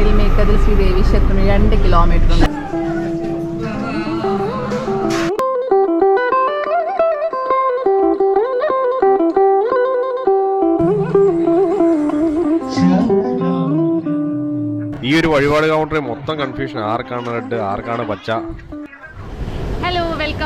കാട്ടിൽ മേക്കതിൽ ശ്രീദേവി ക്ഷേത്രം രണ്ട് കിലോമീറ്റർ ഉണ്ട്. ഈ ഒരു വഴിപാട് കൗണ്ടറിൽ മൊത്തം കൺഫ്യൂഷൻ ആർക്കാണ് റെഡ് ആർക്കാണ് പച്ച?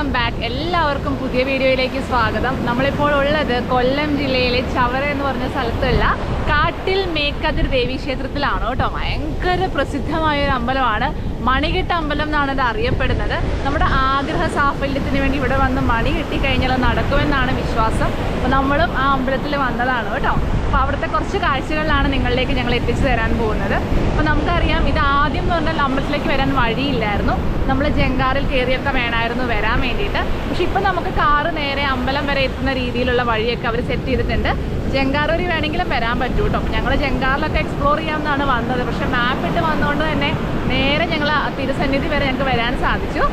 വെൽക്കം ബാക്ക് എല്ലാവർക്കും പുതിയ വീഡിയോയിലേക്ക് സ്വാഗതം. നമ്മളിപ്പോൾ ഉള്ളത് കൊല്ലം ജില്ലയിലെ ചവറ എന്ന് പറഞ്ഞ സ്ഥലത്തുള്ള കാട്ടിൽ മേക്കതിർ ദേവി ക്ഷേത്രത്തിലാണ് കേട്ടോ. ഭയങ്കര പ്രസിദ്ധമായ ഒരു അമ്പലമാണ്. മണികെട്ട് അമ്പലം എന്നാണ് ഇത് അറിയപ്പെടുന്നത്. നമ്മുടെ ആഗ്രഹ സാഫല്യത്തിന് വേണ്ടി ഇവിടെ വന്ന് മണി കിട്ടിക്കഴിഞ്ഞാൽ നടക്കുമെന്നാണ് വിശ്വാസം. അപ്പോൾ നമ്മളും ആ അമ്പലത്തിൽ വന്നതാണ് കേട്ടോ. അപ്പോൾ അവിടുത്തെ കുറച്ച് കാഴ്ചകളിലാണ് നിങ്ങളിലേക്ക് ഞങ്ങൾ എത്തിച്ചു തരാൻ പോകുന്നത്. അപ്പോൾ നമുക്കറിയാം ഇത് ആദ്യം എന്ന് പറഞ്ഞാൽ അമ്പലത്തിലേക്ക് വരാൻ വഴിയില്ലായിരുന്നു. നമ്മൾ ജങ്കാറിൽ കയറിയൊക്കെ വേണമായിരുന്നു വരാൻ വേണ്ടിയിട്ട്. പക്ഷെ ഇപ്പം നമുക്ക് കാറ് നേരെ അമ്പലം വരെ എത്തുന്ന രീതിയിലുള്ള വഴിയൊക്കെ അവർ സെറ്റ് ചെയ്തിട്ടുണ്ട്. ജങ്കാറൂരി വേണമെങ്കിലും വരാൻ പറ്റൂ കേട്ടോ. ഞങ്ങൾ ജങ്കാറിലൊക്കെ എക്സ്പ്ലോർ ചെയ്യാമെന്നാണ് വന്നത്. പക്ഷേ മാപ്പ് ഇട്ട് വന്നുകൊണ്ട് തന്നെ നേരെ ഞങ്ങൾ തിരുസന്നിധി വരെ ഞങ്ങൾക്ക് വരാൻ സാധിച്ചു.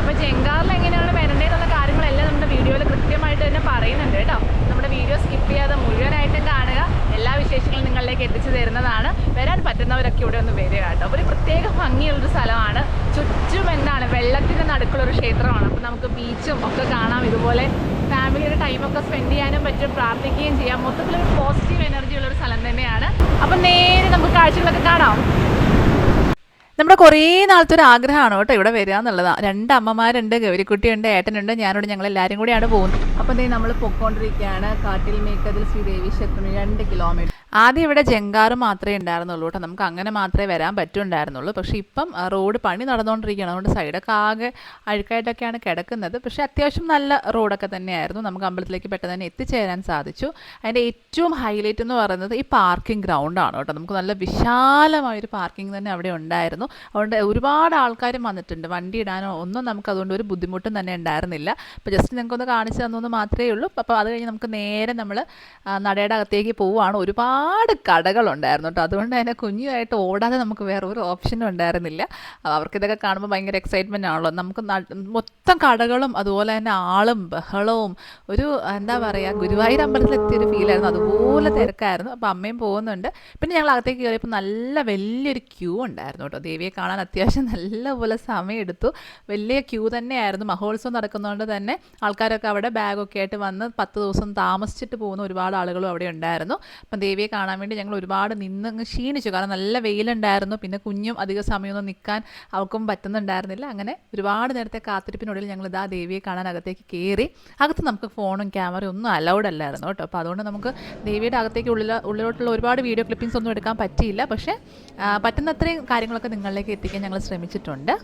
അപ്പോൾ ജങ്കാറിൽ എങ്ങനെയാണ് വരേണ്ടതെന്നുള്ള കാര്യങ്ങളെല്ലാം നമ്മുടെ വീഡിയോയിൽ കൃത്യമായിട്ട് തന്നെ പറയുന്നുണ്ട് കേട്ടോ. നമ്മുടെ വീഡിയോ സ്കിപ്പ് ചെയ്യാതെ മുഴുവനായിട്ടും കാണുക. എല്ലാ വിശേഷങ്ങളും നിങ്ങളിലേക്ക് എത്തിച്ചു തരുന്നതാണ്. വരാൻ പറ്റുന്നവരൊക്കെ ഇവിടെ ഒന്ന് വരിക കേട്ടോ. ഒരു പ്രത്യേക ഭംഗിയുള്ളൊരു സ്ഥലമാണ്. ചുറ്റും എന്താണ്? വെള്ളത്തിന്റെ നടുക്കുള്ള ഒരു ക്ഷേത്രമാണ്. അപ്പോൾ നമുക്ക് ബീച്ചും ഒക്കെ കാണാം. ഇതുപോലെ ഫാമിലിയുടെ ടൈമൊക്കെ സ്പെൻഡ് ചെയ്യാനും പറ്റും. പ്രാർത്ഥിക്കുകയും ചെയ്യാം. മൊത്തത്തിലൊരു പോസിറ്റീവ് എനർജി ഉള്ളൊരു സ്ഥലം തന്നെയാണ്. അപ്പം നേരെ നമുക്ക് കാഴ്ചകളൊക്കെ കാണാം. നമ്മുടെ കുറേ നാളത്തെ ഒരു ആഗ്രഹമാണ് കേട്ടോ ഇവിടെ വരിക എന്നുള്ളതാണ് രണ്ട് അമ്മമാരുണ്ട് ഗൗരിക്കുട്ടിയുണ്ട് ഏട്ടനുണ്ട് ഞാനോട് ഞങ്ങൾ എല്ലാവരും കൂടിയാണ് പോകുന്നത്. അപ്പോൾ നമ്മൾ പൊക്കോണ്ടിരിക്കുകയാണ്. കാട്ടിൽ മേക്കതിൽ ശ്രീദേവി ക്ഷേത്രം രണ്ട് കിലോമീറ്റർ ആദ്യം ഇവിടെ ജങ്കാറ് മാത്രമേ ഉണ്ടായിരുന്നുള്ളൂ കേട്ടോ. നമുക്ക് അങ്ങനെ മാത്രമേ വരാൻ പറ്റുണ്ടായിരുന്നുള്ളൂ. പക്ഷേ ഇപ്പം റോഡ് പണി നടന്നുകൊണ്ടിരിക്കുകയാണ്. അതുകൊണ്ട് സൈഡൊക്കെ ആകെ അഴുക്കായിട്ടൊക്കെയാണ് കിടക്കുന്നത്. പക്ഷേ അത്യാവശ്യം നല്ല റോഡൊക്കെ തന്നെയായിരുന്നു. നമുക്ക് അമ്പലത്തിലേക്ക് പെട്ടെന്ന് തന്നെ എത്തിച്ചേരാൻ സാധിച്ചു. അതിന്റെ ഏറ്റവും ഹൈലൈറ്റ് എന്ന് പറയുന്നത് ഈ പാർക്കിംഗ് ഗ്രൗണ്ടാണ് കേട്ടോ. നമുക്ക് നല്ല വിശാലമായൊരു പാർക്കിംഗ് തന്നെ അവിടെ ഉണ്ടായിരുന്നു. അതുകൊണ്ട് ഒരുപാട് ആൾക്കാരും വന്നിട്ടുണ്ട്. വണ്ടി ഇടാനോ ഒന്നും നമുക്ക് അതുകൊണ്ട് ഒരു ബുദ്ധിമുട്ടും തന്നെ ഉണ്ടായിരുന്നില്ല. അപ്പോൾ ജസ്റ്റ് നിങ്ങൾക്കൊന്ന് കാണിച്ചു തന്നു മാത്രമേ ഉള്ളൂ. അപ്പോൾ അത് കഴിഞ്ഞ് നമുക്ക് നേരെ നമ്മൾ നടയുടെ അകത്തേക്ക് പോവുകയാണ്. ഒരുപാട് കടകളുണ്ടായിരുന്നു കേട്ടോ അതുകൊണ്ട് തന്നെ കുഞ്ഞുമായിട്ട് ഓടാതെ നമുക്ക് വേറെ ഒരു ഓപ്ഷനും ഉണ്ടായിരുന്നില്ല. അവർക്ക് അവർക്കിതൊക്കെ കാണുമ്പോൾ ഭയങ്കര എക്സൈറ്റ്മെന്റ് ആണല്ലോ. നമുക്ക് മൊത്തം കടകളും അതുപോലെ തന്നെ ആളും ബഹളവും ഒരു എന്താ പറയുക ഗുരുവായൂർ അമ്പലത്തിൽ എത്തിയൊരു ഫീലായിരുന്നു അതുപോലെ തിരക്കായിരുന്നു. അപ്പോൾ അമ്മയും പോകുന്നുണ്ട്. പിന്നെ ഞങ്ങൾ അകത്തേക്ക് കയറിയപ്പോൾ നല്ല വലിയൊരു ക്യൂ ഉണ്ടായിരുന്നു കേട്ടോ ദേവിയെ കാണാൻ അത്യാവശ്യം നല്ലപോലെ സമയമെടുത്തു വലിയ ക്യൂ തന്നെയായിരുന്നു. മഹോത്സവം നടക്കുന്നതുകൊണ്ട് തന്നെ ആൾക്കാരൊക്കെ അവിടെ ബാഗൊക്കെ ആയിട്ട് വന്ന് പത്ത് ദിവസം താമസിച്ചിട്ട് പോകുന്ന ഒരുപാട് ആളുകളും അവിടെ ഉണ്ടായിരുന്നു. അപ്പം ദേവിയെ കാണാൻ വേണ്ടി ഞങ്ങൾ ഒരുപാട് നിന്ന് ക്ഷീണിച്ചു. കാരണം നല്ല വെയിലുണ്ടായിരുന്നു. പിന്നെ കുഞ്ഞും അധിക സമയമൊന്നും നിൽക്കാൻ അവൾക്കും പറ്റുന്നുണ്ടായിരുന്നില്ല. അങ്ങനെ ഒരുപാട് നേരത്തെ കാത്തിരിപ്പിനുള്ളിൽ ഞങ്ങൾ ഇതാ ദേവിയെ കാണാൻ അകത്തേക്ക് കയറി. അകത്ത് നമുക്ക് ഫോണും ക്യാമറയും ഒന്നും അലൗഡ് അല്ലായിരുന്നു കേട്ടോ. അപ്പോൾ അതുകൊണ്ട് നമുക്ക് ദേവിയുടെ അകത്തേക്ക് ഉള്ളിൽ ഉള്ളിലോട്ടുള്ള ഒരുപാട് വീഡിയോ ക്ലിപ്പിംഗ്സ് ഒന്നും എടുക്കാൻ പറ്റിയില്ല. പക്ഷേ പറ്റുന്നത്രയും കാര്യങ്ങളൊക്കെ നിങ്ങളിലേക്ക് എത്തിക്കാൻ ഞങ്ങൾ ശ്രമിച്ചിട്ടുണ്ട്.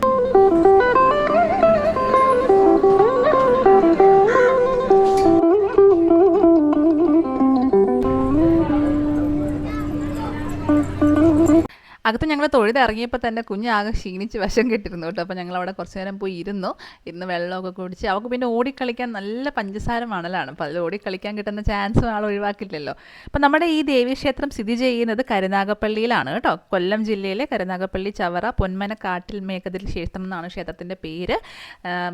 rato തൊഴുതിറങ്ങിയപ്പോൾ തന്നെ കുഞ്ഞാകെ ക്ഷീണിച്ച് വശം കെട്ടിരുന്നു കേട്ടോ. അപ്പോൾ ഞങ്ങൾ അവിടെ കുറച്ച് നേരം പോയി ഇരുന്നു. ഇരുന്ന് വെള്ളമൊക്കെ കുടിച്ച് അവൾക്ക് പിന്നെ ഓടിക്കളിക്കാൻ നല്ല പഞ്ചസാര മണലാണ്. അപ്പോൾ അതിൽ ഓടിക്കളിക്കാൻ കിട്ടുന്ന ചാൻസും ആൾ ഒഴിവാക്കില്ലല്ലോ അപ്പോൾ നമ്മുടെ ഈ ദേവീക്ഷേത്രം സ്ഥിതി ചെയ്യുന്നത് കരുനാഗപ്പള്ളിയിലാണ് കേട്ടോ. കൊല്ലം ജില്ലയിലെ കരുനാഗപ്പള്ളി ചവറ പൊന്മന കാട്ടിൽ മേക്കതിൽ ക്ഷേത്രം എന്നാണ് ക്ഷേത്രത്തിന്റെ പേര്.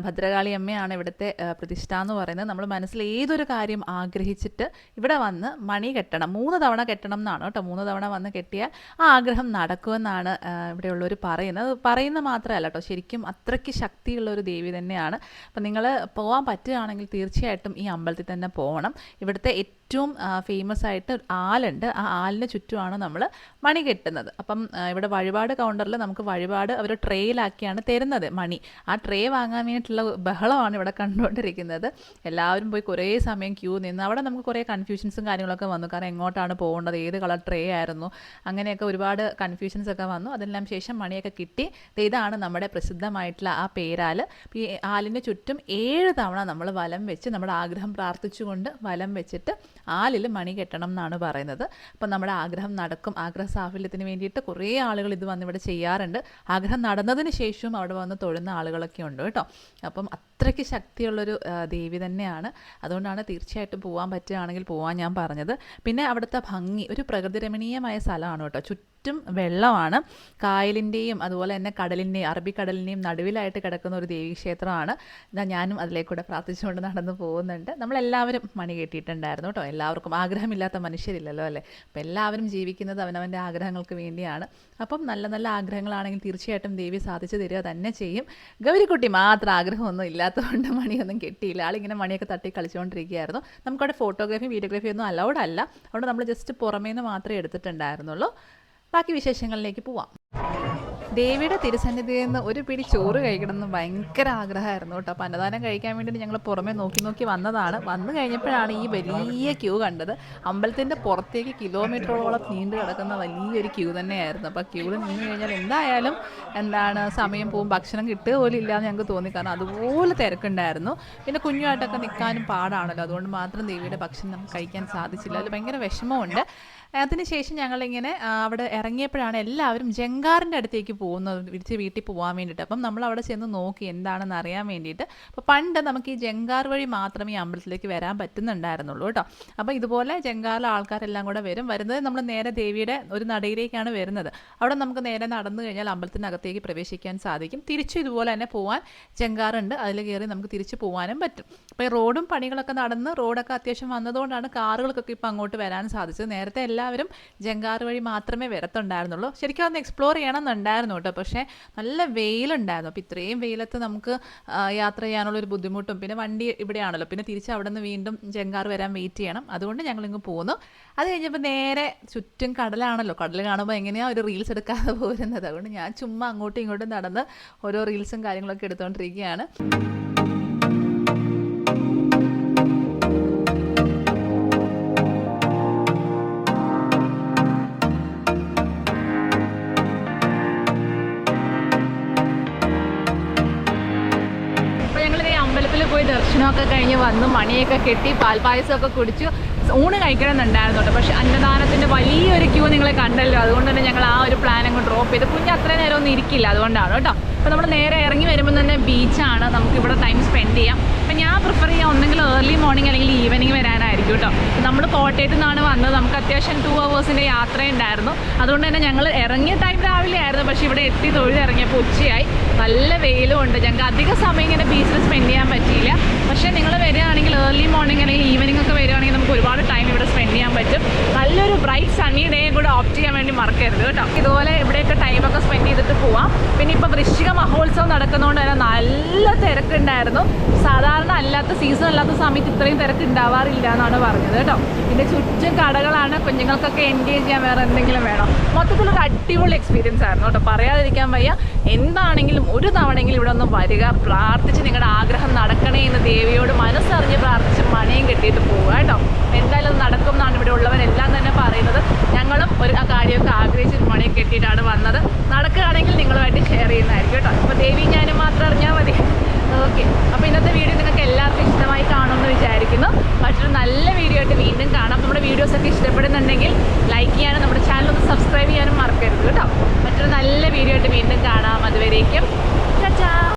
ഭദ്രകാളി അമ്മയാണ് ഇവിടുത്തെ പ്രതിഷ്ഠ എന്ന് പറയുന്നത്. നമ്മൾ മനസ്സിൽ ഏതൊരു കാര്യം ആഗ്രഹിച്ചിട്ട് ഇവിടെ വന്ന് മണി കെട്ടണം. മൂന്ന് തവണ കെട്ടണം എന്നാണ് കേട്ടോ. മൂന്ന് തവണ വന്ന് കെട്ടിയാൽ ആ ആഗ്രഹം നടക്കുമെന്നാണ് ഇവിടെയുള്ളവർ പറയുന്നത്. അത് പറയുന്നത് മാത്രമല്ല കേട്ടോ ശരിക്കും അത്രയ്ക്ക് ശക്തിയുള്ള ഒരു ദേവി തന്നെയാണ്. അപ്പം നിങ്ങൾ പോകാൻ പറ്റുകയാണെങ്കിൽ തീർച്ചയായിട്ടും ഈ അമ്പലത്തിൽ തന്നെ പോകണം ഇവിടുത്തെ ഏറ്റവും ഫേമസ് ആയിട്ട് ആലുണ്ട്. ആ ആലിന് ചുറ്റുമാണ് നമ്മൾ മണി കെട്ടുന്നത്. അപ്പം ഇവിടെ വഴിപാട് കൗണ്ടറിൽ നമുക്ക് വഴിപാട് അവർ ട്രേയിലാക്കിയാണ് തരുന്നത് മണി. ആ ട്രേ വാങ്ങാൻ വേണ്ടിയിട്ടുള്ള ബഹളമാണ് ഇവിടെ കണ്ടുകൊണ്ടിരിക്കുന്നത്. എല്ലാവരും പോയി കുറേ സമയം ക്യൂ നിന്ന് അവിടെ നമുക്ക് കുറേ കൺഫ്യൂഷൻസും കാര്യങ്ങളൊക്കെ വന്നു. കാരണം എങ്ങോട്ടാണ് പോകേണ്ടത്? ഏത് കളർ ട്രേ ആയിരുന്നു? അങ്ങനെയൊക്കെ ഒരുപാട് കൺഫ്യൂഷൻസ് ഒക്കെ വന്നു. അതെല്ലാം ശേഷം മണിയൊക്കെ കിട്ടി. ഇതാണ് നമ്മുടെ പ്രസിദ്ധമായിട്ടുള്ള ആ പേരാൽ ഈ ആലിന് ചുറ്റും ഏഴ് തവണ നമ്മൾ വലം വെച്ച് നമ്മുടെ ആഗ്രഹം പ്രാർത്ഥിച്ചുകൊണ്ട് വലം വെച്ചിട്ട് ആലിൽ മണി കെട്ടണം എന്നാണ് പറയുന്നത്. അപ്പം നമ്മുടെ ആഗ്രഹം നടക്കും. ആഗ്രഹ സാഫല്യത്തിന് വേണ്ടിയിട്ട് കുറേ ആളുകൾ ഇത് വന്ന് ഇവിടെ ചെയ്യാറുണ്ട്. ആഗ്രഹം നടന്നതിന് ശേഷവും അവിടെ വന്ന് തൊഴുന്ന ആളുകളൊക്കെ ഉണ്ട് കേട്ടോ. അപ്പം അത്രയ്ക്ക് ശക്തിയുള്ളൊരു ദേവി തന്നെയാണ്. അതുകൊണ്ടാണ് തീർച്ചയായിട്ടും പോകാൻ പറ്റുകയാണെങ്കിൽ പോകാൻ ഞാൻ പറഞ്ഞത്. പിന്നെ അവിടുത്തെ ഭംഗി ഒരു പ്രകൃതി രമണീയമായ സ്ഥലമാണ് കേട്ടോ. ചുറ്റും വെള്ളമാണ്. കായലിന്റെയും അതുപോലെ തന്നെ കടലിന്റെയും അറബിക്കടലിന്റെയും നടുവിലായിട്ട് കിടക്കുന്ന ഒരു ദേവീക്ഷേത്രമാണ്. ക്ഷേത്രമാണ് ഞാനും അതിലേക്കൂടെ പ്രാർത്ഥിച്ചുകൊണ്ട് നടന്നു പോകുന്നുണ്ട്. നമ്മളെല്ലാവരും മണി കെട്ടിയിട്ടുണ്ടായിരുന്നു കേട്ടോ. എല്ലാവർക്കും ആഗ്രഹമില്ലാത്ത മനുഷ്യരില്ലല്ലോ അല്ലേ? അപ്പോൾ എല്ലാവരും ജീവിക്കുന്നത് അവനവന്റെ ആഗ്രഹങ്ങൾക്ക് വേണ്ടിയാണ്. അപ്പം നല്ല നല്ല ആഗ്രഹങ്ങളാണെങ്കിൽ തീർച്ചയായിട്ടും ദേവി സാധിച്ചു തരിക തന്നെ ചെയ്യും. ഗൗരിക്കുട്ടി മാത്രം ആഗ്രഹമൊന്നും ഇല്ലാത്തതുകൊണ്ട് മണിയൊന്നും കെട്ടിയില്ല. ആളിങ്ങനെ മണിയൊക്കെ തട്ടി കളിച്ചുകൊണ്ടിരിക്കുകയായിരുന്നു. നമുക്കവിടെ ഫോട്ടോഗ്രാഫി വീഡിയോഗ്രാഫി ഒന്നും അലൗഡ് അല്ല. അതുകൊണ്ട് നമ്മൾ ജസ്റ്റ് പുറമേ നിന്ന് മാത്രമേ എടുത്തിട്ടുണ്ടായിരുന്നുള്ളൂ. ബാക്കി വിശേഷങ്ങളിലേക്ക് പോവാം. ദേവിയുടെ തിരുസന്നിധിയിൽ നിന്ന് ഒരു പിടി ചോറ് കഴിക്കണം എന്ന് ഭയങ്കര ആഗ്രഹമായിരുന്നു കേട്ടോ. അപ്പം അന്നദാനം കഴിക്കാൻ വേണ്ടി ഞങ്ങൾ പുറമെ നോക്കി നോക്കി വന്നതാണ്. വന്നു കഴിഞ്ഞപ്പോഴാണ് ഈ വലിയ ക്യൂ കണ്ടത്. അമ്പലത്തിന്റെ പുറത്തേക്ക് കിലോമീറ്ററോളം നീണ്ടു കിടക്കുന്ന വലിയൊരു ക്യൂ തന്നെയായിരുന്നു. അപ്പോൾ ക്യൂവിൽ നിന്ന് കഴിഞ്ഞാൽ എന്തായാലും എന്താണ് സമയം പോകും. ഭക്ഷണം കിട്ടുക പോലും ഇല്ല എന്ന് ഞങ്ങൾക്ക് തോന്നി. കാരണം അതുപോലെ തിരക്കുണ്ടായിരുന്നു. പിന്നെ കുഞ്ഞുമായിട്ടൊക്കെ നിൽക്കാനും പാടാണല്ലോ. അതുകൊണ്ട് മാത്രം ദേവിയുടെ ഭക്ഷണം കഴിക്കാൻ സാധിച്ചില്ല. അതിൽ ഭയങ്കര വിഷമമുണ്ട്. അതിനുശേഷം ഞങ്ങളിങ്ങനെ അവിടെ ഇറങ്ങിയപ്പോഴാണ് എല്ലാവരും ജങ്കാറിന്റെ അടുത്തേക്ക് പോകുന്നത് തിരിച്ച് വീട്ടിൽ പോകാൻ വേണ്ടിയിട്ട്. അപ്പം നമ്മൾ അവിടെ ചെന്ന് നോക്കി എന്താണെന്ന് അറിയാൻ വേണ്ടിയിട്ട്. അപ്പോൾ പണ്ട് നമുക്ക് ഈ ജങ്കാർ വഴി മാത്രമേ ഈ അമ്പലത്തിലേക്ക് വരാൻ പറ്റുന്നുണ്ടായിരുന്നുള്ളൂ കേട്ടോ. അപ്പോൾ ഇതുപോലെ ജങ്കാറിലെ ആൾക്കാരെല്ലാം കൂടെ വരും. വരുന്നത് നമ്മൾ നേരെ ദേവിയുടെ ഒരു നടയിലേക്കാണ് വരുന്നത്. അവിടെ നമുക്ക് നേരെ നടന്നു കഴിഞ്ഞാൽ അമ്പലത്തിനകത്തേക്ക് പ്രവേശിക്കാൻ സാധിക്കും. തിരിച്ചു ഇതുപോലെ തന്നെ പോകാൻ ജങ്കാറുണ്ട്. അതിൽ കയറി നമുക്ക് തിരിച്ച് പോകാനും പറ്റും. അപ്പോൾ ഈ റോഡും പണികളൊക്കെ നടന്ന് റോഡൊക്കെ അത്യാവശ്യം വന്നതുകൊണ്ടാണ് കാറുകൾക്കൊക്കെ ഇപ്പോൾ അങ്ങോട്ട് വരാൻ സാധിച്ചത്. നേരത്തെ എല്ലാവരും ജങ്കാറ് വഴി മാത്രമേ വരത്തുണ്ടായിരുന്നുള്ളൂ. ശരിക്കും അതൊന്ന് എക്സ്പ്ലോർ ചെയ്യണമെന്നുണ്ടായിരുന്നു കേട്ടോ. പക്ഷേ നല്ല വെയിലുണ്ടായിരുന്നു. അപ്പോൾ ഇത്രയും വെയിലത്ത് നമുക്ക് യാത്ര ചെയ്യാനുള്ള ഒരു ബുദ്ധിമുട്ടും പിന്നെ വണ്ടി ഇവിടെയാണല്ലോ. പിന്നെ തിരിച്ച് അവിടെ നിന്ന് വീണ്ടും ജങ്കാർ വരാൻ വെയിറ്റ് ചെയ്യണം. അതുകൊണ്ട് ഞങ്ങൾ ഞങ്ങളിങ്ങ് പോന്നു. അത് കഴിഞ്ഞപ്പോൾ നേരെ ചുറ്റും കടലാണല്ലോ. കടൽ കാണുമ്പോൾ എങ്ങനെയാണ് ഒരു റീൽസ് എടുക്കാതെ പോരുന്നത്? അതുകൊണ്ട് ഞാൻ ചുമ്മാ അങ്ങോട്ടും ഇങ്ങോട്ടും നടന്ന് ഓരോ റീൽസും കാര്യങ്ങളൊക്കെ എടുത്തുകൊണ്ടിരിക്കുകയാണ് ദർശനമൊക്കെ കഴിഞ്ഞ് വന്ന് മണിയൊക്കെ കെട്ടി പാൽപ്പായസമൊക്കെ കുടിച്ചു. ഊണ് കഴിക്കണമെന്നുണ്ടായിരുന്നു കേട്ടോ. പക്ഷെ അന്നദാനത്തിന്റെ വലിയൊരു ക്യൂ നിങ്ങളെ കണ്ടല്ലോ. അതുകൊണ്ട് തന്നെ ഞങ്ങൾ ആ ഒരു പ്ലാൻ അങ്ങ് ഡ്രോപ്പ് ചെയ്ത്. കുഞ്ഞ് അത്ര നേരം ഒന്നും ഇരിക്കില്ല അതുകൊണ്ടാണ് കേട്ടോ. അപ്പോൾ നമ്മൾ നേരെ ഇറങ്ങി വരുമ്പോൾ തന്നെ ബീച്ചാണ് നമുക്കിവിടെ ടൈം സ്പെൻഡ് ചെയ്യാം. അപ്പം ഞാൻ പ്രിഫർ ചെയ്യാം ഒന്നെങ്കിൽ ഏർലി മോർണിംഗ് അല്ലെങ്കിൽ ഈവനിങ് വരാനായിരിക്കും കേട്ടോ. നമ്മൾ കോട്ടയത്ത് നിന്നാണ് വന്നത്. നമുക്ക് അത്യാവശ്യം ടു അവേഴ്സിന്റെ യാത്രയുണ്ടായിരുന്നു. അതുകൊണ്ട് തന്നെ ഞങ്ങൾ ഇറങ്ങിയ ടൈം രാവിലെ ആയിരുന്നു. പക്ഷേ ഇവിടെ എത്തി തൊഴിലിറങ്ങിയപ്പോൾ ഉച്ചയായി. നല്ല വെയിലും ഉണ്ട്. ഞങ്ങൾക്ക് അധിക സമയം ഇങ്ങനെ ബീച്ചിൽ സ്പെൻഡ് ചെയ്യാൻ പറ്റിയില്ല. പക്ഷേ നിങ്ങൾ വരികയാണെങ്കിൽ ഏർലി മോർണിംഗ് അല്ലെങ്കിൽ ഈവനിംഗ് ഒക്കെ വരികയാണെങ്കിൽ നമുക്ക് ഒരുപാട് ടൈം ഇവിടെ സ്പെൻഡ് ചെയ്യാൻ പറ്റും. നല്ലൊരു ബ്രൈറ്റ് സണ്ണി ഡേ കൂടെ ഓപ്റ്റ് ചെയ്യാൻ വേണ്ടി മറക്കരുത് കേട്ടോ. ഇതുപോലെ ഇവിടെയൊക്കെ ടൈമൊക്കെ സ്പെൻഡ് ചെയ്തിട്ട് പോവാം. പിന്നെ ഇപ്പോൾ വൃശ്ചിക മഹോത്സവം നടക്കുന്നതുകൊണ്ട് തന്നെ നല്ല തിരക്കുണ്ടായിരുന്നു. സാധാരണ അല്ലാത്ത സീസൺ അല്ലാത്ത സമയത്ത് ഇത്രയും തിരക്ക് ഉണ്ടാവാറില്ല എന്നാണ് പറഞ്ഞത് കേട്ടോ. ഇതിന്റെ ചുറ്റും കടകളാണ്. കുഞ്ഞുങ്ങൾക്കൊക്കെ എൻഗേജ് ചെയ്യാൻ വേറെ എന്തെങ്കിലും വേണം. മൊത്തത്തിലൊരു അടിപൊളി എക്സ്പീരിയൻസ് ആയിരുന്നു കേട്ടോ. പറയാതിരിക്കാൻ വയ്യ. എന്താണെങ്കിലും ഒരു തവണയെങ്കിലും ഇവിടെ ഒന്ന് വരിക. പ്രാർത്ഥിച്ച് നിങ്ങളുടെ ആഗ്രഹം നടക്കണേ എന്ന് ദേവിയോട് മനസ്സറിഞ്ഞ് പ്രാർത്ഥിച്ച് മണിയും കെട്ടിയിട്ട് പോവുക കേട്ടോ. എന്തായാലും അത് നടക്കും എന്നാണ് ഇവിടെ ഉള്ളവരെല്ലാം തന്നെ പറയുന്നത്. ഞങ്ങളും ഒരു ആ കാര്യമൊക്കെ ആഗ്രഹിച്ച് മണിയും കെട്ടിയിട്ടാണ് വന്നത്. നടക്കുകയാണെങ്കിൽ നിങ്ങളുമായിട്ട് ഷെയർ ചെയ്യുന്നതായിരിക്കും കേട്ടോ. അപ്പോൾ ദേവി ഞാനും ഓക്കെ. അപ്പോൾ ഇന്നത്തെ വീഡിയോ നിങ്ങൾക്ക് എല്ലാവർക്കും ഇഷ്ടമായി കാണുമെന്ന് വിചാരിക്കുന്നു. മറ്റൊരു നല്ല വീഡിയോ ആയിട്ട് വീണ്ടും കാണാം. നമ്മുടെ വീഡിയോസൊക്കെ ഇഷ്ടപ്പെടുന്നുണ്ടെങ്കിൽ ലൈക്ക് ചെയ്യാനും നമ്മുടെ ചാനൽ ഒന്ന് സബ്സ്ക്രൈബ് ചെയ്യാനും മറക്കരുത് കേട്ടോ. മറ്റൊരു നല്ല വീഡിയോ ആയിട്ട് വീണ്ടും കാണാം. അതുവരേക്കും ചാ